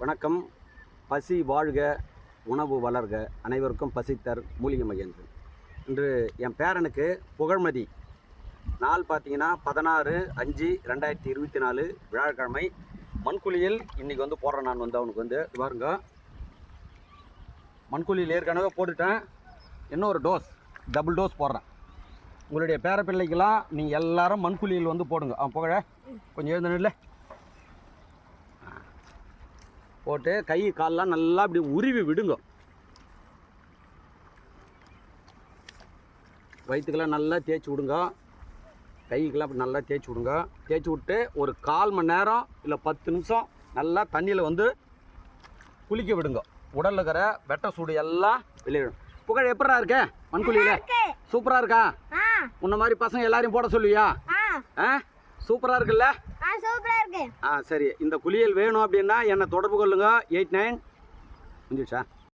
வணக்கம். பசி வாழ்க உணவு வளர்க. அனைவருக்கும் பசித்தர் மூலிகை மகேந்திரன் இன்று என் பேரனுக்கு புகழ்மதி. நாள் பார்த்தீங்கன்னா பதினாறு அஞ்சு ரெண்டாயிரத்தி இருபத்தி நாலு வியாழக்கிழமை. மண்குழியில் இன்றைக்கி வந்து போடுறேன் நான் வந்து அவனுக்கு வந்து. பாருங்க. மண்குழியில் ஏற்கனவே போட்டுட்டேன். இன்னொரு டோஸ் டபுள் டோஸ் போடுறேன். உங்களுடைய பேர பிள்ளைக்கெல்லாம் நீங்கள் எல்லாரும் மண்குழியில் வந்து போடுங்க. அவன் புகழ கொஞ்சம் எழுந்தனில்லை நில்லு போட்டு கை கால்லாம் நல்லா இப்படி உருவி விடுங்க. வயிற்றுக்கெல்லாம் நல்லா தேய்ச்சி விடுங்க. கைக்கெல்லாம் அப்படி நல்லா தேய்ச்சி விடுங்க. தேய்ச்சி விட்டு ஒரு கால் மணி நேரம் இல்லை பத்து நிமிஷம் நல்லா தண்ணியில் வந்து குளிக்க விடுங்க. உடல்ல இருக்கிற வெட்ட சூடு எல்லாம் வெளியிடும் புகழ் எப்படா இருக்க? மண்குழியில்? சூப்பராக இருக்கா. உன்ன மாதிரி பசங்க எல்லாரையும் போட சொல்லுவியா? ஆ? ஆ சூப்பராக இருக்குல்ல சூப்பரா இருக்கு. ஆ சரி. இந்த குளியல் வேணும் அப்படின்னா என்னை தொடர்பு கொள்ளுங்க. Eight nine. முடிஞ்சிடுச்சா?